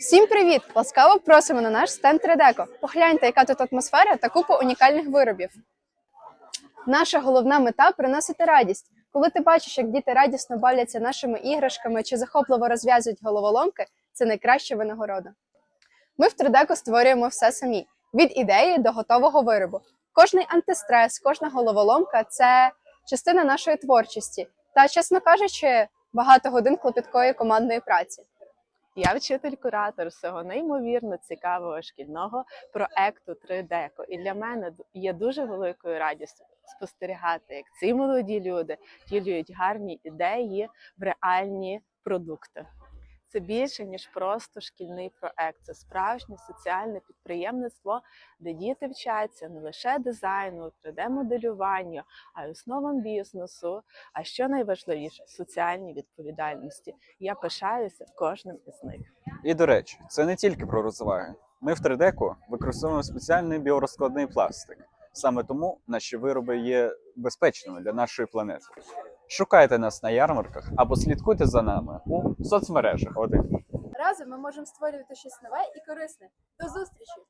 Всім привіт! Ласкаво просимо на наш стенд Редеко. Погляньте, яка тут атмосфера та купа унікальних виробів. Наша головна мета приносити радість. Коли ти бачиш, як діти радісно бавляться нашими іграшками чи захопливо розв'язують головоломки, це найкраща винагорода. Ми в Тридеко створюємо все самі: від ідеї до готового виробу. Кожний антистрес, кожна головоломка це частина нашої творчості та, чесно кажучи, багато годин клопіткої командної праці. Я вчитель-куратор всього неймовірно цікавого шкільного проекту 3Деко. І для мене є дуже великою радістю спостерігати, як ці молоді люди втілюють гарні ідеї в реальні продукти. Це більше ніж просто шкільний проект. Це справжнє соціальне підприємництво, де діти вчаться не лише дизайну, 3D-моделюванню, а й основам бізнесу. А що найважливіше соціальній відповідальності. Я пишаюся кожним із них. І до речі, це не тільки про розваги. Ми в 3Деко використовуємо спеціальний біорозкладний пластик. Саме тому наші вироби є безпечними для нашої планети. Шукайте нас на ярмарках або слідкуйте за нами у соцмережах. Один. Разом ми можемо створювати щось нове і корисне. До зустрічі!